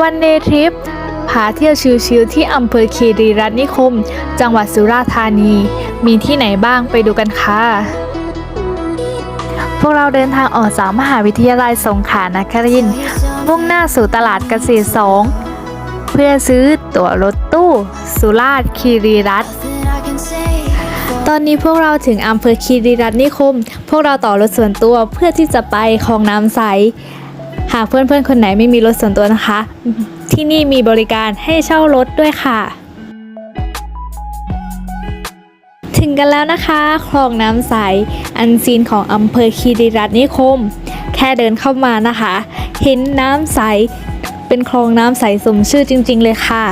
วันเดทริปพาเที่ยวชิลๆที่อำเภอคีรีรัตน์นิคม จังหวัดสุราษฎร์ธานี มีที่ไหนบ้างไปดูกันค่ะ พวกเราเดินทางออกจากมหาวิทยาลัยสงขลานครินทร์มุ่งหน้าสู่ตลาดเกษตรสองเพื่อซื้อตั๋วรถตู้ สุราษฎร์คีรีรัตน์ตอนนี้พวกเราถึงอำเภอคีรีรัตน์นิคม พวกเราต่อรถส่วนตัวเพื่อที่จะไปคลองน้ำใส หากเพื่อนๆคนไหนไม่มีรถส่วนตัวนะคะ ที่นี่มีบริการให้เช่ารถด้วยค่ะ ถึงกันแล้วนะคะคลองน้ำใส อันซีนของอำเภอคีรีรัตน์นิคม แค่เดินเข้ามานะคะ เห็นน้ำใส เป็นคลองน้ำใสสมชื่อจริง ๆ เลยค่ะ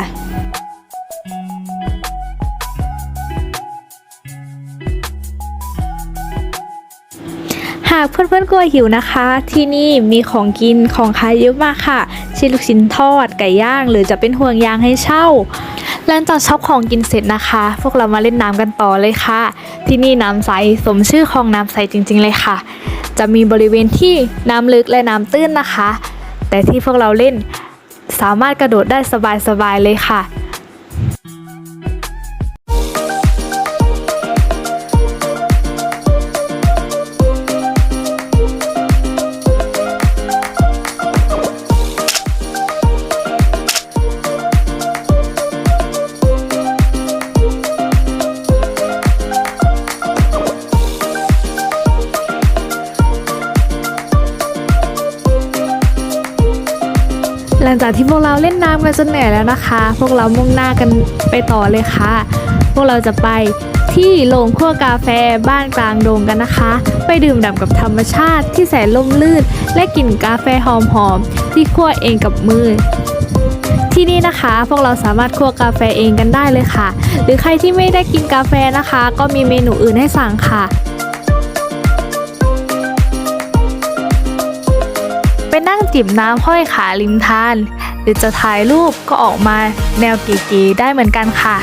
หากเพื่อนๆกลัวหิวนะคะ ที่นี่มีของกินของขายเยอะมากค่ะเช่นลูกชิ้นทอดไก่ย่าง หรือจะเป็นห่วงยางให้เช่าหลังจากช็อปของกินเสร็จนะคะ พวกเรามาเล่นน้ำกันต่อเลยค่ะ ที่นี่น้ำใสสมชื่อของน้ำใสจริง ๆ เลยค่ะ จะมีบริเวณที่น้ำลึกและน้ำตื้นนะคะ แต่ที่พวกเราเล่นสามารถกระโดดได้สบายๆเลยค่ะ หลังจากที่พวกเราเล่นน้ำกันจนเหนื่อยแล้วนะคะ พวกเรามุ่งหน้ากันไปต่อเลยค่ะ พวกเราจะไปที่โรงคั่วกาแฟบ้านกลางดงกันนะคะ ไปดื่มด่ำกับธรรมชาติที่แสนล่มลื่น และกลิ่นกาแฟหอมๆที่คั่วเองกับมือ ที่นี่นะคะ พวกเราสามารถคั่วกาแฟเองกันได้เลยค่ะ หรือใครที่ไม่ได้กินกาแฟนะคะ ก็มีเมนูอื่นให้สั่งค่ะ งจิบน้ำห้อยขาริมทาน หรือจะถ่ายรูปก็ออกมาแนวเก๋ๆได้เหมือนกันค่ะ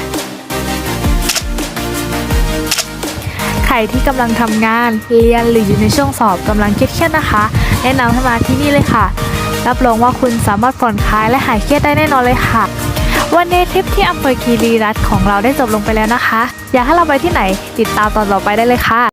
ใครที่กำลังทำงาน เรียนหรืออยู่ในช่วงสอบกำลังเครียดๆนะคะ แนะนำให้มาที่นี่เลยค่ะ รับรองว่าคุณสามารถผ่อนคลายและหายเครียดได้แน่นอนเลยค่ะวันเดย์ทริปที่อำเภอคีรีรัตน์ของเราได้จบลงไปแล้วนะคะ อยากให้เราไปที่ไหนติดตามตอนต่อไปได้เลยค่ะ